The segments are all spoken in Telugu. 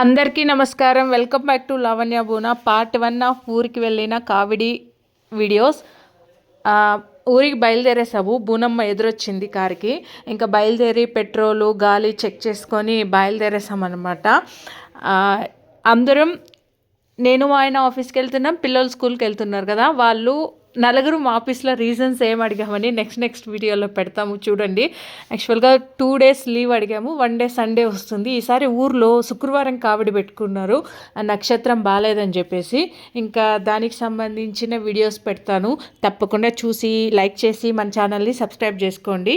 అందరికీ నమస్కారం. Welcome back to Lavanya Boona. Part one of ఊరికి వెళ్ళిన కావిడి వీడియోస్ ఊరికి బయలుదేరేసాము బూనమ్మ ఎదురొచ్చింది కారుకి. ఇంకా బయలుదేరి పెట్రోలు గాలి చెక్ చేసుకొని బయలుదేరేసామన్నమాట అందరం నేను ఆయన ఆఫీస్కి వెళ్తున్నాం పిల్లలు స్కూల్కి వెళ్తున్నారు కదా వాళ్ళు నలుగురు మా ఆఫీస్లో రీజన్స్ ఏం అడిగామని నెక్స్ట్ నెక్స్ట్ వీడియోలో పెడతాము. చూడండి. యాక్చువల్గా టూ డేస్ లీవ్ అడిగాము. వన్ డే సండే వస్తుంది. ఈసారి ఊర్లో శుక్రవారం కావిడి పెట్టుకున్నారు. ఆ నక్షత్రం బాగాలేదని చెప్పేసి ఇంకా దానికి సంబంధించిన వీడియోస్ పెడతాను. తప్పకుండా చూసి లైక్ చేసి మన ఛానల్ని సబ్స్క్రైబ్ చేసుకోండి.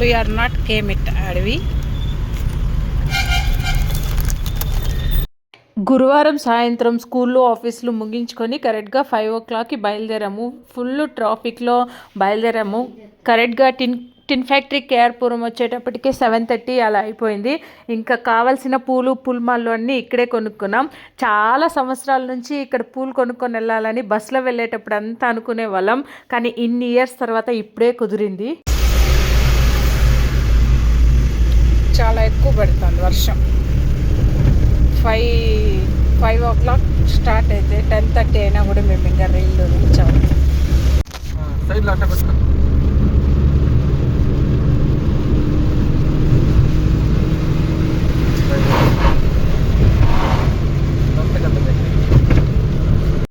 వీఆర్ నాట్ కేమ్ ఇట్ అడవి గురువారం సాయంత్రం స్కూల్లో ఆఫీసులు ముగించుకొని కరెక్ట్గా ఫైవ్ ఓ క్లాక్కి బయలుదేరాము. ఫుల్ ట్రాఫిక్లో బయలుదేరాము. కరెక్ట్గా టిన్ టిన్ ఫ్యాక్టరీ కేఆర్పురం వచ్చేటప్పటికే సెవెన్ థర్టీ అలా అయిపోయింది. ఇంకా కావాల్సిన పూలు పుల్మాలు అన్నీ ఇక్కడే కొనుక్కున్నాం. చాలా సంవత్సరాల నుంచి ఇక్కడ పూలు కొనుక్కొని వెళ్ళాలని బస్సులో వెళ్ళేటప్పుడు అంతా అనుకునే వాళ్ళం. కానీ ఇన్ని ఇయర్స్ తర్వాత ఇప్పుడే కుదిరింది. చాలా ఎక్కువ పడుతుంది వర్షం. Five five o'clock start అయితే టెన్ థర్టీ అయినా కూడా మేము ఇంకా రైల్లో రీచ్ అవ్వం సైడ్లో అట్ట